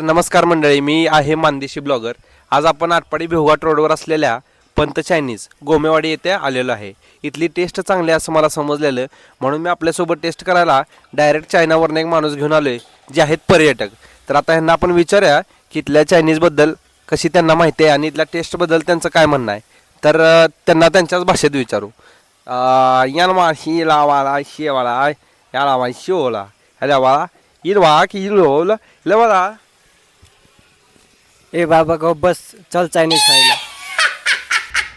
नमस्कार मंडळी मी आहे मानदेशी ब्लॉगर. आज आपण आटपाडी भिवघाट रोडवर असलेल्या पंत चायनीज गोमेवाडी येथे आलेलो आहे. इथली टेस्ट चांगली आहे असं मला समजलेलं. म्हणून मी आपल्यासोबत टेस्ट करायला डायरेक्ट चायनावरनं एक माणूस घेऊन आलो आहे जे आहेत पर्यटक. तर आता ह्यांना आपण विचारूया की इथल्या चायनीजबद्दल कशी त्यांना माहिती आहे आणि इथल्या टेस्टबद्दल त्यांचं काय म्हणणं आहे. तर त्यांना त्यांच्याच भाषेत विचारू. याला ही लावाला शेवाळा या लावा शिवला ह्या वाळा इरवा की इरवला लवाला ए बाबा गो बस चल चायनीज खायला.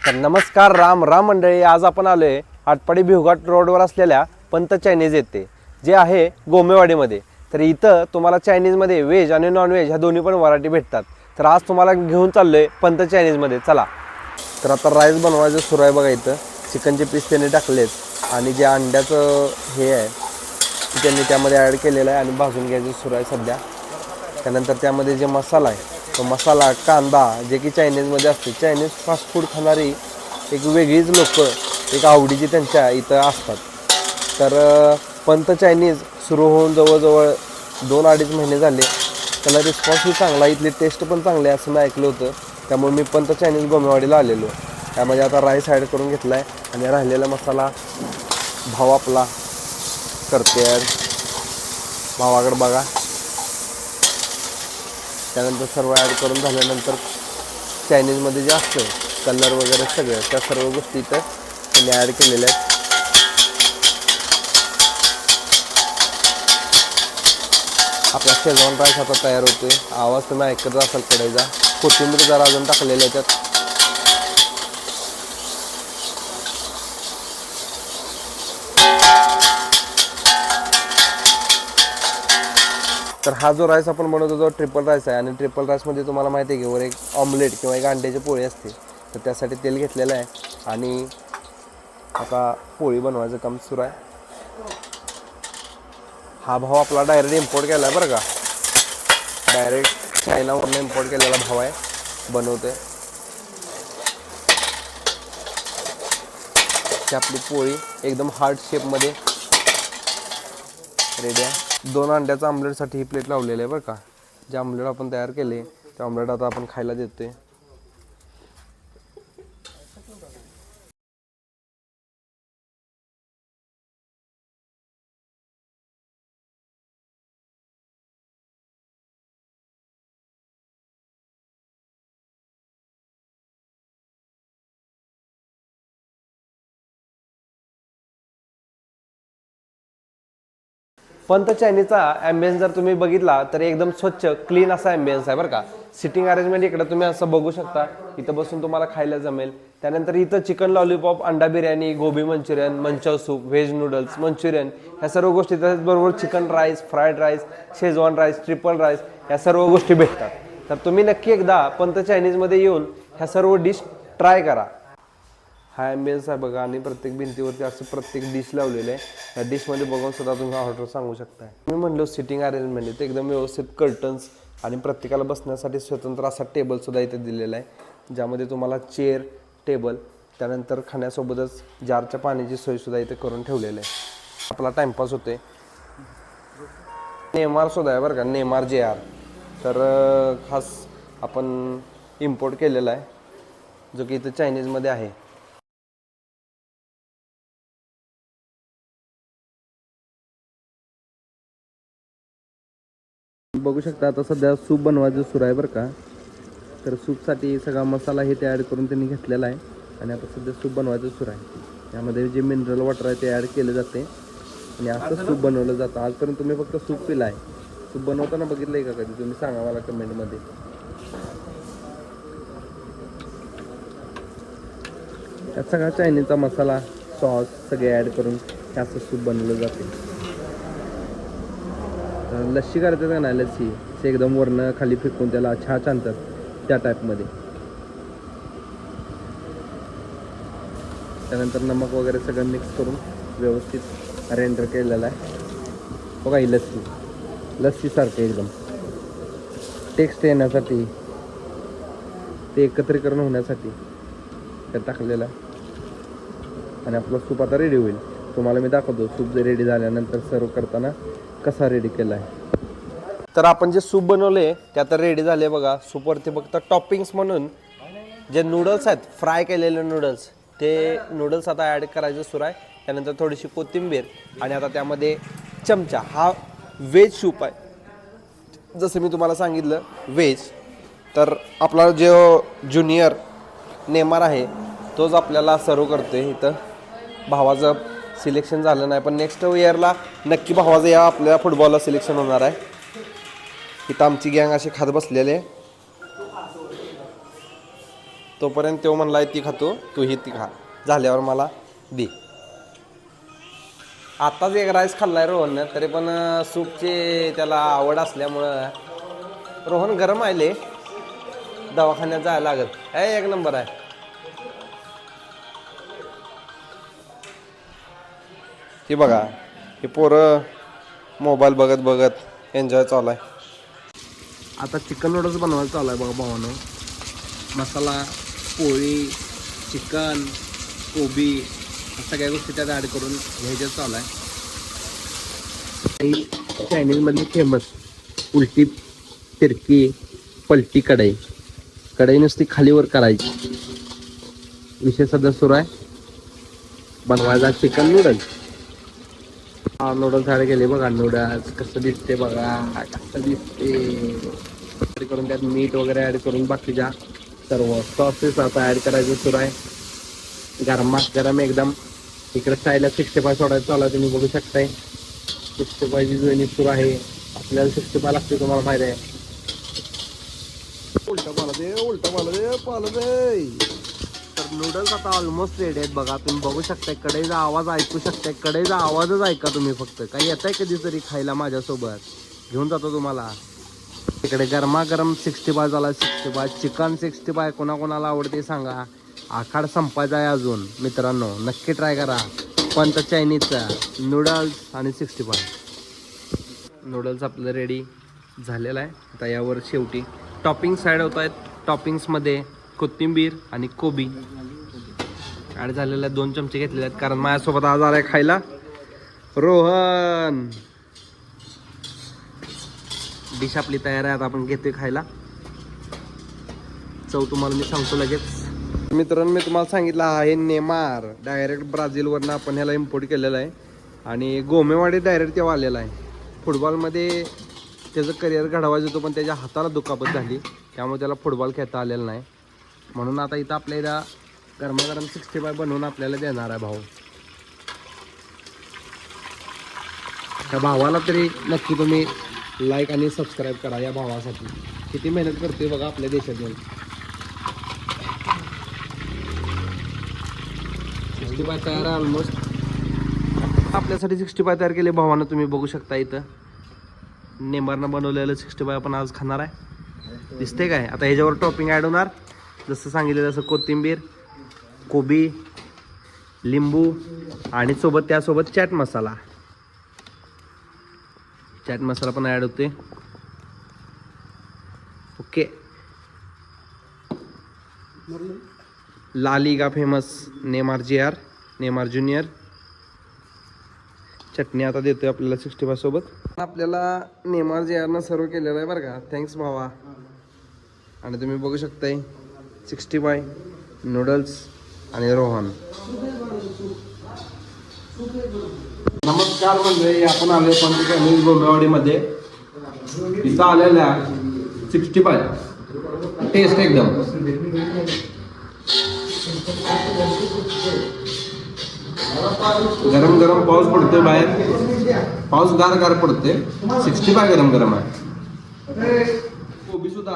तर नमस्कार राम राम मंडळी आज आपण आलोय आटपाडी भिवघाट रोडवर असलेल्या पंत चायनीज येते जे आहे गोमेवाडीमध्ये. तर इथं तुम्हाला चायनीजमध्ये व्हेज आणि नॉनव्हेज ह्या दोन्ही पण व्हरायटी भेटतात. तर आज तुम्हाला घेऊन चाललोय पंत चायनीजमध्ये चला. तर आता राईस बनवायचं सुरू आहे बघा इथं. चिकनचे पीस त्यांनी टाकलेत आणि जे अंड्याचं हे आहे त्यांनी त्यामध्ये ॲड केलेलं आहे आणि भाजून घ्यायचं सुरू आहे सध्या. त्यानंतर त्यामध्ये जे मसाला आहे मसाला कांदा जे की चायनीजमध्ये असते. चायनीज फास्ट फूड खाणारी एक वेगळीच लोक एक आवडीची त्यांच्या इथं असतात. तर पंत चायनीज सुरू होऊन जवळजवळ दोन अडीच महिने झाले. त्याला रिस्पॉन्सही चांगला इथली टेस्ट पण चांगली आहे असं मी ऐकलं होतं. त्यामुळे मी पंत चायनीज गोमेवाडीला आलेलो. त्यामध्ये म्हणजे आता राईस ॲड करून घेतला आहे आणि राहिलेला मसाला भाव आपला करते. भावाकडे बघा. त्यानंतर सर्व ॲड करून झाल्यानंतर चायनीजमध्ये जे असतं कलर वगैरे सगळं त्या सर्व गोष्टी इथं त्यांनी ॲड केलेल्या आहेत. आपला शेजवान राईस आता तयार होतोय. आवाज तुम्ही ऐकत असाल कडायचा कोथिंबीर जरा अजून टाकलेल्या त्यात. तर हा जो राईस आपण बनवतो तो ट्रिपल राईस आहे. आणि ट्रिपल राईसमध्ये म्हणजे तुम्हाला माहिती आहे की वर एक ऑमलेट किंवा एक अंड्याची पोळी असते. तर त्यासाठी तेल घेतलेलं आहे. आणि आता पोळी बनवायचं काम सुरू आहे. हा भाव आपला डायरेक्ट इम्पोर्ट केला आहे बरं का. डायरेक्ट चायनावरून इम्पोर्ट केलेला भाव आहे. बनवते ही आपली पोळी एकदम हार्ड शेपमध्ये रेडी आहे. दोन अंड्याचं आमलेटसाठी ही प्लेट लावलेली आहे बरं का. जे आमलेट आपण तयार केले ते आमलेट आता आपण खायला देतोय. पंत चायनीचा ॲम्बियन्स जर तुम्ही बघितला तर एकदम स्वच्छ क्लीन असा ॲम्बियन्स आहे बरं का. सिटिंग अरेंजमेंट इकडं तुम्ही असं बघू शकता. इथं बसून तुम्हाला खायला जमेल. त्यानंतर इथं चिकन लॉलीपॉप अंडा बिर्याणी गोबी Manchurian manchow soup veg noodles Manchurian ह्या सर्व गोष्टी त्याचबरोबर chicken rice fried rice Schezwan rice triple rice ह्या सर्व गोष्टी भेटतात. तर तुम्ही नक्की एकदा पंत चायनीजमध्ये येऊन ह्या सर्व डिश ट्राय करा. हा ॲम्बियन्स आहे बघा आणि प्रत्येक भिंतीवरती असं प्रत्येक डिश लावलेलं आहे. या डिशमध्ये बघून सुद्धा तुम्ही ऑर्डर सांगू शकता मी म्हणलो सिटिंग अरेंजमेंट इथे एकदम व्यवस्थित कर्टन्स आणि प्रत्येकाला बसण्यासाठी स्वतंत्र असा टेबलसुद्धा इथे दिलेला आहे. ज्यामध्ये तुम्हाला चेअर टेबल त्यानंतर खाण्यासोबतच जारच्या पाण्याची सोयसुद्धा इथे करून ठेवलेलं आहे. आपला टाईमपास होते नेमार सुद्धा आहे बरं का नेमार जे आर. तर खास आपण इम्पोर्ट केलेला आहे जो की इथं चायनीजमध्ये आहे. बघू शकता आता सध्या सूप बनवायचं सुरू आहे बरं का. तर सूपसाठी सगळा मसाला हे ते ॲड करून त्यांनी घेतलेला आहे. आणि आता सध्या सूप बनवायचं सुरू आहे. त्यामध्ये जे मिनरल वॉटर आहे ते ॲड केलं जाते. आणि असं सूप बनवलं जातं. आजपर्यंत तुम्ही फक्त सूप पिला आहे. सूप बनवताना बघितलं आहे का कधी? तुम्ही सांगा मला कमेंटमध्ये त्यात सगळा चायनीजचा मसाला सॉस सगळे ॲड करून हे असं सूप बनवलं जाते. लस्सी करतात का नाही लस्सी? ते एकदम वरनं खाली फेकून त्याला छाछ आणतात त्या टाईपमध्ये त्यानंतर नमक वगैरे सगळं मिक्स करून व्यवस्थित रेंडर केलेलं आहे. बघा ही लस्सी. लस्सीसारखं एकदम. टेक्स्ट येण्यासाठी ते एकत्रीकरण होण्यासाठी त्यात टाकलेलं आहे. आणि आपलं सूप आता रेडी होईल. तुम्हाला मी दाखवतो सूप रेडी झाल्यानंतर सर्व करताना कसा रेडी केला आहे तर आपण जे सूप बनवले ते आता रेडी झाले बघा. सूपवरती फक्त टॉपिंग्स म्हणून जे नूडल्स आहेत फ्राय केलेले नूडल्स ते नूडल्स आता ॲड करायचं सुरू आहे. त्यानंतर थोडीशी कोथिंबीर आणि आता त्यामध्ये चमचा. हा व्हेज सूप आहे. जसं मी तुम्हाला सांगितलं व्हेज तर आपला जो ज्युनियर नेमार आहे तोच आपल्याला सर्व आहे इथं. भावाचं सिलेक्शन झालं नाही पण नेक्स्ट इयरला नक्की भावाचं या आपल्या फुटबॉलला सिलेक्शन होणार आहे. इथं आमची गँग अशी खात बसलेले तोपर्यंत तो म्हणलाय ती खातो तू ही ती खा. झाल्यावर मला दे. आत्ताच एक राईस खाल्लाय रोहननं तरी पण सूपची त्याला आवड असल्यामुळं रोहन गरम आले दवाखान्यात जायला लागत हे एक नंबर आहे. हे बघा हे पोरं मोबाईल बघत बघत एन्जॉय चालू आहे. आता चिकन नूडल्स बनवायला चालू आहे बघा भावानं. मसाला पोळी चिकन कोबी सगळ्या गोष्टी त्यात ॲड करून घ्यायच्या चालू आहे. चायनीजमधली फेमस उलटी तिरकी पलटी कढई. कढई नुसती खालीवर करायची. विषय सध्या सुरू आहे. बनवायचा चिकन नूडल्स नूडल्स ॲड गेले बघा नूडल्स कसं दिसते बघा. कसं दिसते करून त्यात मीठ वगैरे ॲड करून बाकीच्या सर्व सॉसेस आता ॲड करायचं सुरू आहे. गरमात गरम एकदम. इकडे साईडला सिक्स्टी फाय सोडायचं चालू आहे तुम्ही बघू शकताय. सिक्स्टी फायची जुनी सुरू आहे. आपल्याला सिक्स्टी फाय लागते तुम्हाला माहिती आहे. उलटा पाला दे उलटा पाला दे पाला दे. नूडल्स आता ऑलमोस्ट रेडी आहेत बघा. तुम्ही बघू शकता कढईचा आवाज ऐकू शकता कढईचा आवाजच ऐका तुम्ही फक्त. काही येत आहे कधीतरी खायला माझ्यासोबत? घेऊन जातो तुम्हाला. इकडे गरमागरम सिक्स्टी फाय झाला sixty five chicken sixty five कोणाकोणाला आवडते सांगा. आखाड संपायचा आहे अजून मित्रांनो. नक्की ट्राय करा. पंत चायनीजचा नूडल्स आणि सिक्स्टी फाय नूडल्स आपलं रेडी झालेलं आहे. आता यावर शेवटी टॉपिंग साईड होत आहेत. टॉपिंग्समध्ये कोथिंबीर आणि कोबी. ॲड झालेल्या दोन चमचे घेतलेले आहेत. कारण माझ्यासोबत आज आलाय खायला. रोहन. डिश आपली तयार आहे आता आपण घेतोय खायला. चव तुम्हाला मी सांगतो लगेच. मित्रांनो मी तुम्हाला सांगितलं आहे नेमार. डायरेक्ट ब्राझीलवरनं आपण ह्याला इम्पोर्ट केलेलं आहे. आणि गोमेवाडी डायरेक्ट तेव्हा आलेला आहे. फुटबॉलमध्ये त्याचं करिअर घडवायचं होतं पण त्याच्या हाताला दुखापत झाली. त्यामुळे त्याला फुटबॉल खेळता आलेला नाही. म्हणून आता इथं आपल्या इथं गरमागरम सिक्स्टी फाय बनवून आपल्याला देणार आहे भाऊ. त्या भावाला तरी नक्की तुम्ही लाईक आणि सबस्क्राईब करा या भावासाठी. किती मेहनत करते बघा आपल्या देशात येऊन. सिक्स्टी फाय तयार आहे ऑलमोस्ट आपल्यासाठी सिक्स्टी फाय तयार केले भावानं तुम्ही बघू शकता इथं. नेंबारनं बनवलेलं सिक्स्टी फाय आपण आज खाणार आहे. दिसते काय? आता ह्याच्यावर टॉपिंग ॲड होणार. जसं सांगितलं तसं कोथिंबीर. कोबी लिंबू आणि सोबत त्यासोबत चॅट मसाला. चॅट मसाला पण ॲड होते okay. La Liga famous Neymar जी आर नेमार ज्युनियर चटणी आता देतोय आपल्याला सिक्स्टी फाय सोबत. आपल्याला नेमार जी आरनं सर्व केलेलं आहे बरं का. थँक्स भावा. आणि तुम्ही बघू शकताय सिक्स्टी फाय नूडल्स आणि रोहन. नमस्कार म्हणजे आपण आलो पंचवीस गोंगवाडीमध्ये इथं आलेल्या सिक्स्टी फाय. टेस्ट एकदम. गरम गरम पाऊस पडतोय बाहेर. पाऊस गार गार पडते सिक्स्टी फाय गरम गरम आहे. कोबी सुद्धा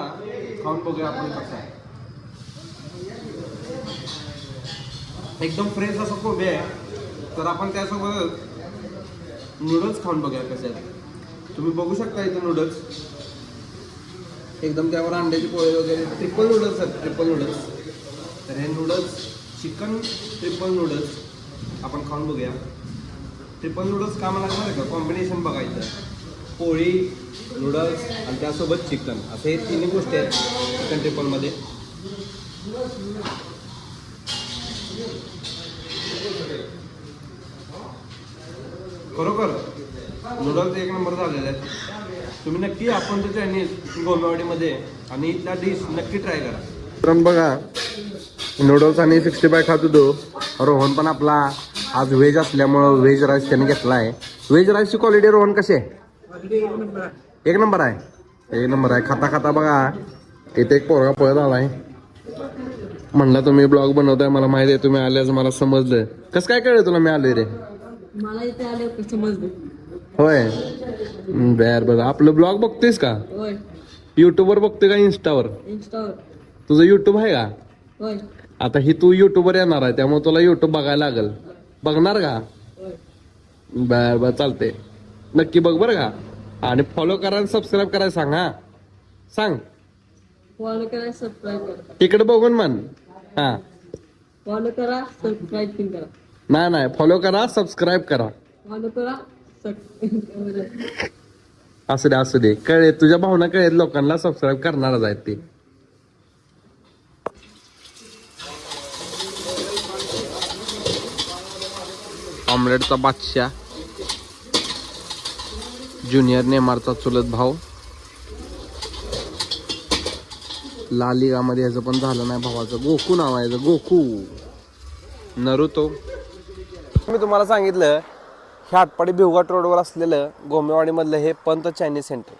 खाऊन बघूया आपण कसं आहे. एकदम फ्रेश असं कोबी आहे. तर आपण त्यासोबत नूडल्स खाऊन बघूया कसे आहेत. तुम्ही बघू शकता इथे नूडल्स एकदम त्यावर अंड्याची पोळी वगैरे ट्रिपल नूडल्स आहेत ट्रिपल नूडल्स तर हे नूडल्स चिकन ट्रिपल नूडल्स आपण खाऊन बघूया. ट्रिपल नूडल्स का मला लागणार आहे का? कॉम्बिनेशन बघायचं पोळी नूडल्स आणि त्यासोबत चिकन असे हे तिन्ही गोष्टी आहेत चिकन ट्रिपलमध्ये खरोखर नूडल्स एक नंबर झालेले आहेत. तुम्ही नक्की आपण तर चायनीज गोमेवाडीमध्ये आणि इथला डिश नक्की ट्राय करा. बघा नूडल्स आणि सिक्स्टी फाय खात होतो रोहन पण आपला आज व्हेज असल्यामुळं व्हेज राईस त्याने घेतला आहे. व्हेज राईसची क्वालिटी रोहन कशी आहे? एक नंबर आहे. एक नंबर आहे. खाता खाता बघा इथे एक पोरगा पळत आहे म्हणलं तुम्ही ब्लॉग बनवताय मला माहिती आहे तुम्ही आल्याच मला समजलं कसं काय कळलं तुला मी आलोय रे? मला इथे आले समजलं. होय. बर बर. आपलं ब्लॉग बघतोयस का? होय. युट्यूबवर बघतोय का इन्स्टावर इंस्टावर तुझं युट्यूब आहे का? होय. आता ही तू युट्यूबवर येणार आहे त्यामुळे तुला युट्यूब बघायला लागल. बघणार का? होय. बर बर चालते नक्की बघ बरं का. आणि फॉलो करा आणि सबस्क्राईब करायला सांग हा. सांग. फॉलो करा सबस्क्राईब करा. तिकडे बघून म्हण. हा. फॉलो करा सबस्क्राईब पण करा. नाही नाही फॉलो करा सबस्क्राईब करा. फॉलो करा असू दे असू दे. कळे तुझ्या भावना कळेल लोकांना सबस्क्राईब करणारच आहेत ते. ऑमलेटचा बादशाह. ज्युनियर नेमारचा चुलत भाऊ. लालिगामध्ये ह्याचं पण झालं नाही भावाचं. गोकू नाव आहे याचं, गोकू. नरुतो. मी तुम्हाला सांगितलं हे आटपाडी भिवघाट रोडवर असलेलं गोमेवाडीमधलं हे पंत चायनीज सेंटर.